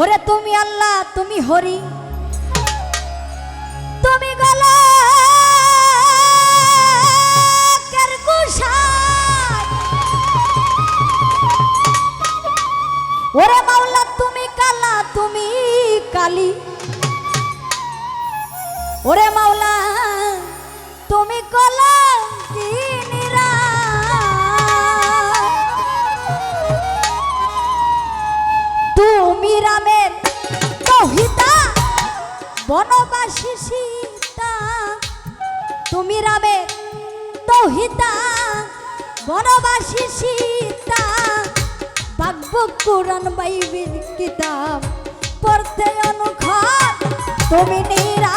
ওরে তুমি আল্লাহ তুমি হরি। তুমি ওরে মাওলা তুমি কালা তুমি কালি। ওরে মাওলা বনবাসী সীতা, তুমি রাবে তহিতা। বনবাসী সীতা ভাগ্য পুরাণ বাইবের কিতাব, পড়তে অনুখ তুমি নিরা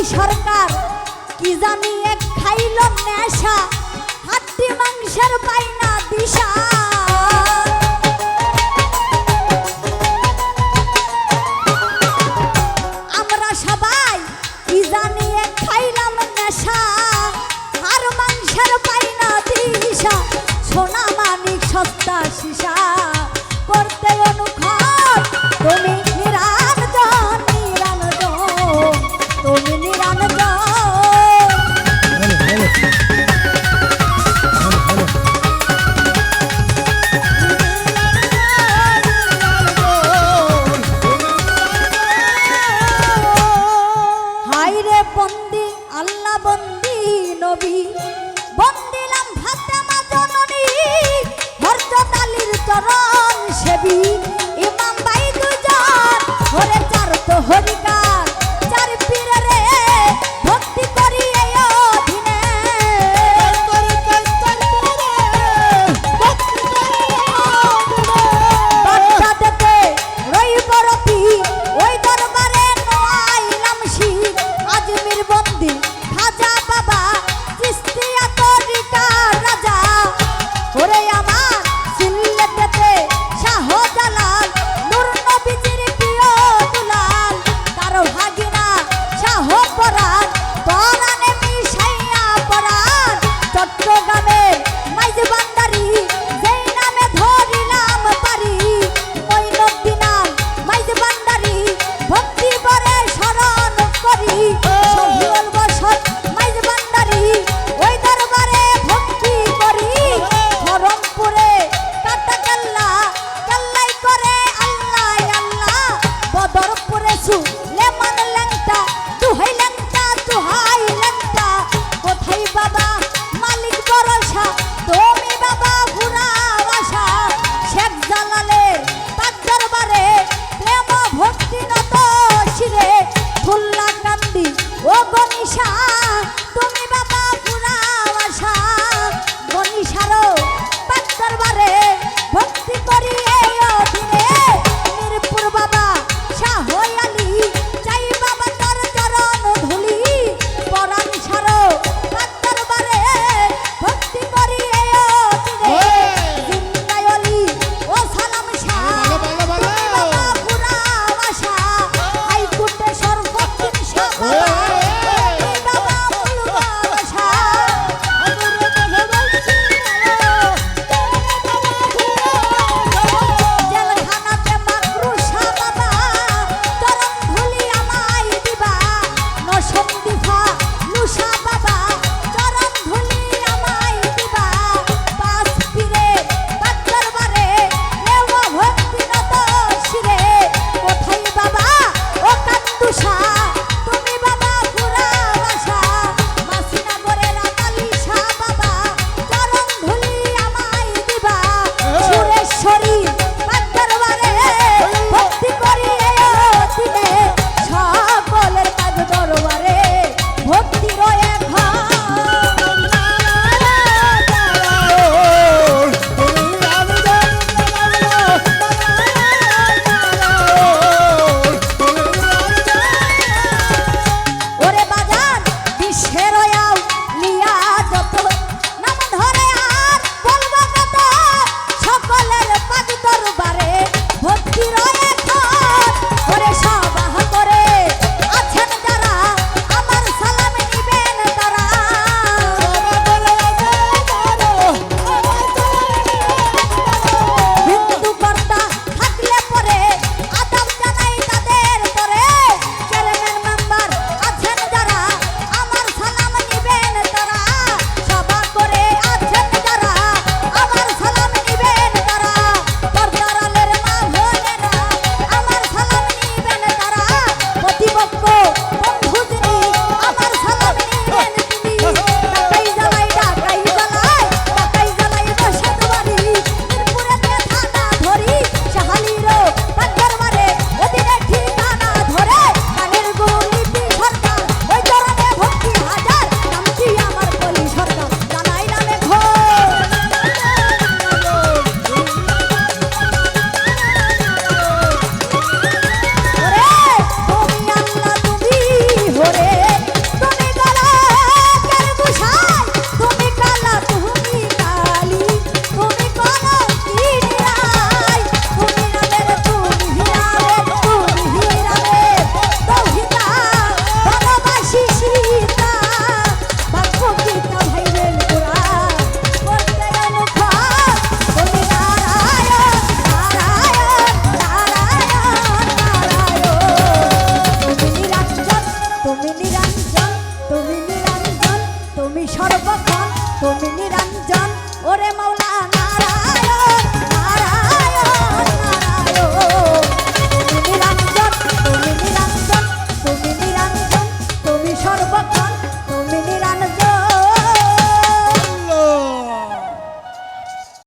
মোদি সরকার কি জানি এক খাইল নেশা হাতি মাংসের পাই না দিশা। নবী বন্দিলাম ভাতে মা জননী হরজত আলীর চরণ সেবী। ইমাম বাই দুজন হরে চার তো হরিকা